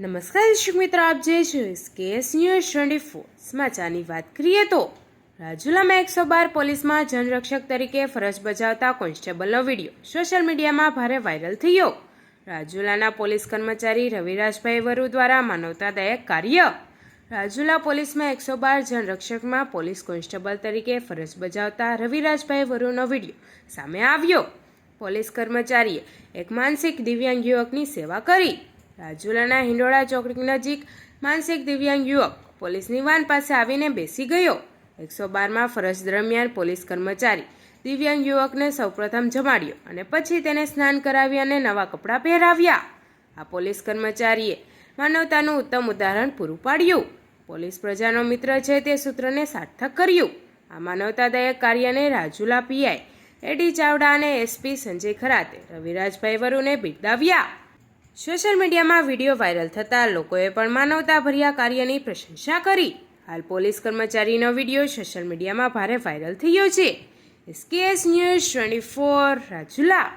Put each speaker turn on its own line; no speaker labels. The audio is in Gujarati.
નમસ્કાર દર્શક મિત્રો, આપ જે છો કેએસ ન્યૂઝ ટ્વેન્ટી ફોર સમાચારની વાત કરીએ તો, રાજુલામાં એકસો બાર પોલીસમાં જનરક્ષક તરીકે ફરજ બજાવતા કોન્સ્ટેબલનો વીડિયો સોશિયલ મીડિયામાં ભારે વાયરલ થયો. રાજુલાના પોલીસ કર્મચારી રવિરાજભાઈ વરુ દ્વારા માનવતાદાયક કાર્ય. રાજુલા પોલીસમાં એકસો બાર જનરક્ષકમાં પોલીસ કોન્સ્ટેબલ તરીકે ફરજ બજાવતા રવિરાજભાઈ વરુનો વીડિયો સામે આવ્યો. પોલીસ કર્મચારીએ એક માનસિક દિવ્યાંગ યુવકની સેવા કરી. રાજુલાના હિંડોળા ચોકડી નજીક માનસિક દિવ્યાંગ યુવક પોલીસની વાન પાસે આવીને બેસી ગયો. એકસો બારમાં ફરજ દરમિયાન પોલીસ કર્મચારી દિવ્યાંગ યુવકને સૌપ્રથમ જમાડ્યો અને પછી તેને સ્નાન કરાવી અને નવા કપડાં પહેરાવ્યા. આ પોલીસ કર્મચારીએ માનવતાનું ઉત્તમ ઉદાહરણ પૂરું પાડ્યું. પોલીસ પ્રજાનો મિત્ર છે તે સૂત્રને સાર્થક કર્યું. આ માનવતાદાયક કાર્યને રાજુલા પીઆઈ એડી ચાવડા અને એસપી સંજય ખરાતે રવિરાજભાઈ વરુને બિરદાવ્યા. સોશિયલ મીડિયામાં વીડિયો વાયરલ થતાં લોકોએ પણ માનવતાભર્યા કાર્યની પ્રશંસા કરી. હાલ પોલીસ કર્મચારીનો વીડિયો સોશિયલ મીડિયામાં ભારે વાયરલ થયો છે. SKS news twenty four Rajula.